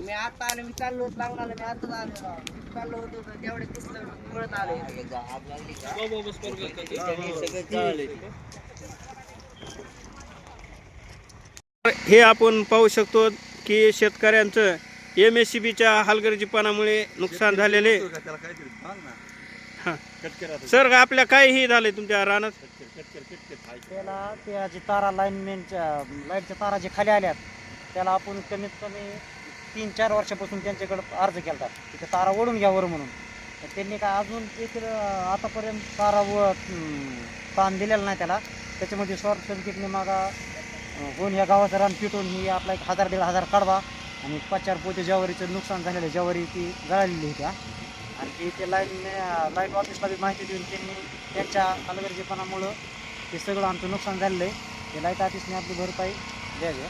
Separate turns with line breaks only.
मी आता आलो मी चाललो होतो लागून आलो मी आताच आलो राव. चाललो होतो तर तेवढ्या दिसलं पळत आलो
बाबा बस परत
हे. आपण पाहू शकतो की शेतकऱ्यांचं एम एस सी बीच्या हलगर्जीपणामुळे नुकसान झालेले सर आपल्या काय हे झालंय तुमच्या रानात?
त्याला त्या जे तारा लाईनमेनच्या लाईटच्या तारा जे खाली आल्यात त्याला आपण कमीत कमी तीन चार वर्षापासून त्यांच्याकडं अर्ज केला होता की त्या तारा ओढून घ्यावर म्हणून. तर त्यांनी काय अजून एक आतापर्यंत तारा व ताण दिलेला नाही त्याला. त्याच्यामध्ये शॉर्ट सर्किटने मागा कोण होऊन या गावाचं रान पिटून ही आपला एक हजार दीड हजार काढवा. आणि पाच चार पोते ज्वारीचं नुकसान झालेलं ज्वारी ती गळालेली होत्या आणि ते लाईन लाइट ऑफिसला बी माहिती देऊन त्यांनी त्यांच्या अलगर्जीपणामुळं हे सगळं आमचं नुकसान झालेलं आहे. ते लाइट ऑफिसने आपली भरपाई द्यावी.